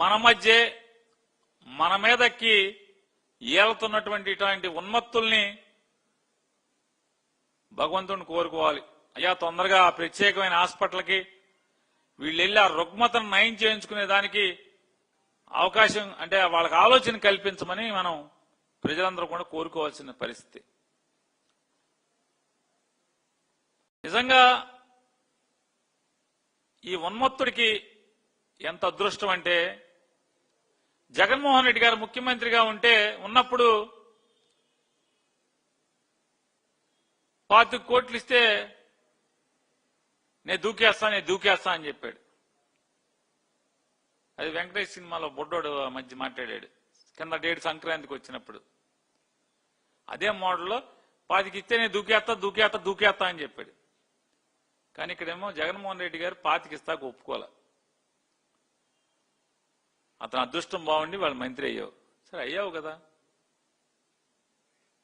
మన మధ్య మన మీదకి ఏలుతున్నటువంటి ఇటువంటి ఉన్మత్తుల్ని భగవంతుని కోరుకోవాలి. అయ్యా తొందరగా ఆ ప్రత్యేకమైన హాస్పిటల్కి వీళ్ళు వెళ్ళి ఆ రుగ్మతను నయం చేయించుకునే దానికి అవకాశం అంటే వాళ్ళకి ఆలోచన కల్పించమని మనం ప్రజలందరూ కూడా కోరుకోవాల్సిన పరిస్థితి. నిజంగా ఈ ఉన్మత్తుడికి ఎంత అదృష్టం అంటే జగన్మోహన్ రెడ్డి గారు ముఖ్యమంత్రిగా ఉంటే ఉన్నప్పుడు పాతిక కోట్లు ఇస్తే నేను దూకేస్తా నేను దూకేస్తా అని చెప్పాడు. అది వెంకటేష్ సినిమాలో బొడ్డోడు మధ్య మాట్లాడాడు. కింద డేట్ సంక్రాంతికి వచ్చినప్పుడు. అదే మోడల్లో పాతికి ఇస్తే నేను దూకేస్తా దూకేస్తా దూకేస్తా అని చెప్పాడు. కానీ ఇక్కడేమో జగన్మోహన్ రెడ్డి గారు పాతికి ఇస్తాక ఒప్పుకోలే. అతను అదృష్టం బాగుండి వాళ్ళు మంత్రి అయ్యావు. సరే అయ్యావు కదా.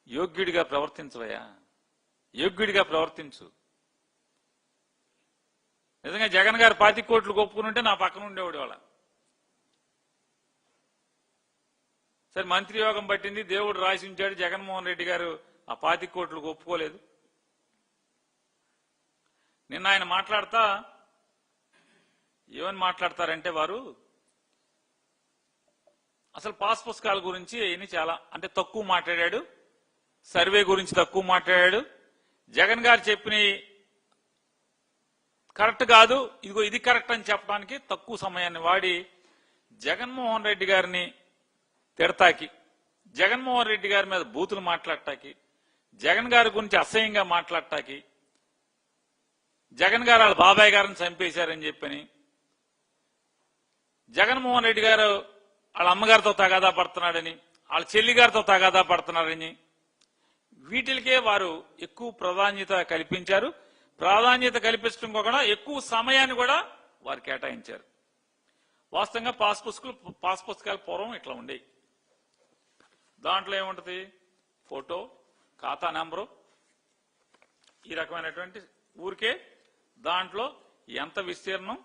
యోగ్యుడిగా ప్రవర్తించవయ్యా. యోగ్యుడిగా ప్రవర్తించు. నిజంగా జగన్ గారు పాతి కోట్లు ఒప్పుకుని నా పక్కన ఉండేవాడు వాళ్ళ సరే మంత్రి యోగం పట్టింది దేవుడు రాసి ఉంచాడు జగన్మోహన్ రెడ్డి గారు ఆ పాతి కోట్లు ఒప్పుకోలేదు నిన్న ఆయన మాట్లాడతా ఏమని మాట్లాడతారంటే వారు అసలు పాస్ పుస్తకాల గురించి ఈయన చాలా అంటే తక్కువ మాట్లాడాడు. సర్వే గురించి తక్కువ మాట్లాడాడు. జగన్ గారు చెప్పిన కరెక్ట్ కాదు ఇదిగో ఇది కరెక్ట్ అని చెప్పడానికి తక్కువ సమయాన్ని వాడి జగన్మోహన్ రెడ్డి గారిని తిడతాకి జగన్మోహన్ రెడ్డి గారి మీద బూతులు మాట్లాడటాకి జగన్ గారి గురించి అసహ్యంగా మాట్లాడటాకి జగన్ గారు వాళ్ళ బాబాయ్ గారిని చంపేశారని చెప్పని జగన్మోహన్ రెడ్డి గారు వాళ్ళ అమ్మగారితో తగాదా పడుతున్నాడని వాళ్ళ చెల్లిగారితో తగాదా పడుతున్నారని. వీటికే వారు ఎక్కువ ప్రాధాన్యత కల్పించారు. ప్రాధాన్యత కల్పించడం కూడా ఎక్కువ సమయాన్ని కూడా వారు కేటాయించారు. వాస్తవంగా పాస్ పుస్తకాలు పాస్ పుస్తకాలు పూర్వం ఇట్లా ఉండేవి. దాంట్లో ఏముంటది? ఫోటో ఖాతా నెంబరు. ఈ రకమైనటువంటి ఊరికే దాంట్లో ఎంత విస్తీర్ణం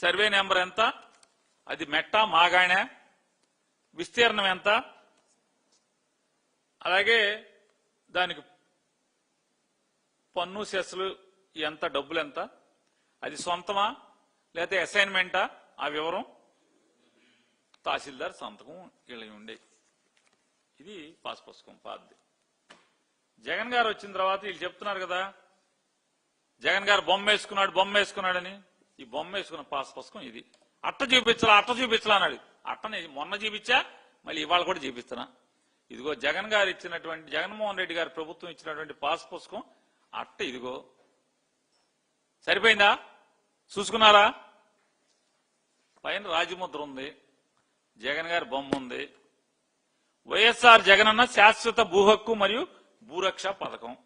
సర్వే నెంబర్ ఎంత? అది మెట్ట మాగాణ? విస్తీర్ణం ఎంత? అలాగే దానికి పన్ను సెస్లు ఎంత డబ్బులు ఎంత? అది సొంతమా? లేకపోతే అసైన్మెంటా ఆ వివరం తహసీల్దార్ సంతకం ఇలా ఉండే. ఇది పాస్ పుస్తకం పాద్ది జగన్ గారు వచ్చిన తర్వాత వీళ్ళు చెప్తున్నారు కదా జగన్ గారు బొమ్మ వేసుకున్నాడు బొమ్మ వేసుకున్నాడని. ఈ బొమ్మ వేసుకున్న పాస్ పుస్తకం ఇది. అట్ట చూపించాలా అట్ట చూపించాలా అన్నాడు. అట్టని మొన్న చూపించా మళ్ళీ ఇవాళ కూడా చూపిస్తున్నా. ఇదిగో జగన్ గారు ఇచ్చినటువంటి జగన్మోహన్ రెడ్డి గారు ప్రభుత్వం ఇచ్చినటువంటి పాస్ పుస్తకం అట్ట ఇదిగో. సరిపోయిందా? చూసుకున్నారా? పైన రాజముద్ర ఉంది జగన్ గారి బొమ్మ ఉంది. వైఎస్ఆర్ జగన్ అన్న శాశ్వత భూ హక్కు మరియు భూరక్ష పథకం.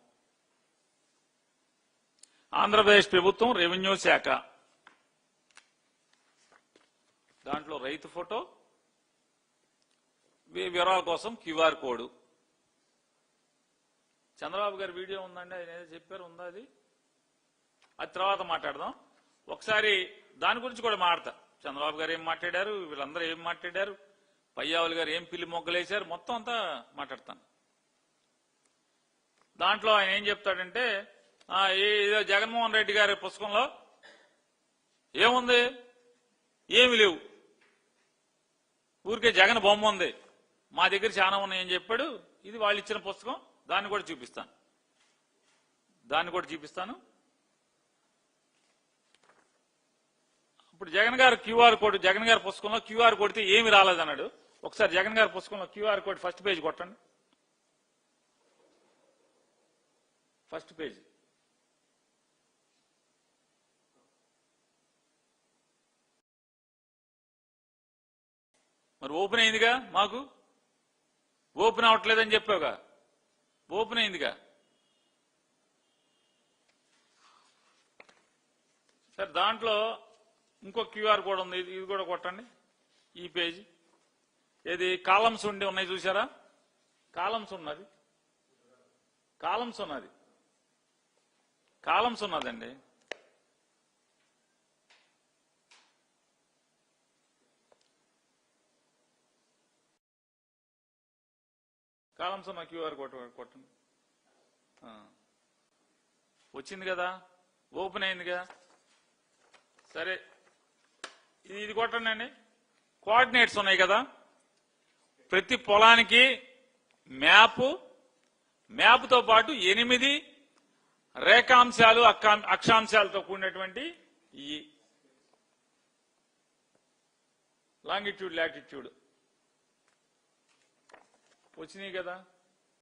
ఆంధ్రప్రదేశ్ ప్రభుత్వం రెవెన్యూ శాఖ. దాంట్లో రైతు ఫోటో వివరాల కోసం క్యూఆర్ కోడ్. చంద్రబాబు గారి వీడియో ఉందండి ఆయన ఏదో చెప్పారు ఉందా అది? అది తర్వాత మాట్లాడదాం. ఒకసారి దాని గురించి కూడా మాట్లాడతా. చంద్రబాబు గారు ఏం మాట్లాడారు వీళ్ళందరూ ఏం మాట్లాడారు పయ్యావులు గారు ఏం పిల్లి మొగ్గలేశారు మొత్తం అంతా మాట్లాడతాను. దాంట్లో ఆయన ఏం చెప్తాడంటే ఏదో జగన్మోహన్ రెడ్డి గారి పుస్తకంలో ఏముంది? ఏమి లేవు. ఊరికే జగన్ బొమ్మ ఉంది. మా దగ్గర చాలా ఉన్నాయని చెప్పాడు. ఇది వాళ్ళు ఇచ్చిన పుస్తకం. దాన్ని కూడా చూపిస్తాను. దాన్ని కూడా చూపిస్తాను. ఇప్పుడు జగన్ గారు క్యూఆర్ కోడ్ జగన్ గారి పుస్తకంలో క్యూఆర్ కొడితే ఏమి రాలేదన్నాడు. ఒకసారి జగన్ గారి పుస్తకంలో క్యూఆర్ కోడ్ ఫస్ట్ పేజ్ కొట్టండి. First page. మరి ఓపెన్ అయిందిగా మాకు? ఓపెన్ అవ్వట్లేదని చెప్పావుగా. ఓపెన్ అయిందిగా. సరే దాంట్లో ఇంకో క్యూఆర్ కోడ్ ఉంది. ఇది కూడా కొట్టండి. ఈ పేజీ. ఏది? కాలమ్స్ ఉండి ఉన్నాయి చూసారా కాలమ్స్ ఉన్నది. కాలమ్స్ ఉన్నది. కాలమ్స్ ఉన్నదండి. కాలమ్స్ మా క్యూఆర్ కొట్ట కొట్టండి వచ్చింది కదా? ఓపెన్ అయిందిగా? సరే. ఇది ఇది కొట్టండి అండి కోఆర్డినేట్స్ ఉన్నాయి కదా? ప్రతి పొలానికి మ్యాప్ మ్యాప్తో పాటు ఎనిమిది రేఖాంశాలు అక్షాంశాలతో కూడినటువంటి ఈ లాంగిట్యూడ్ లాటిట్యూడ్. వచ్చినాయి కదా?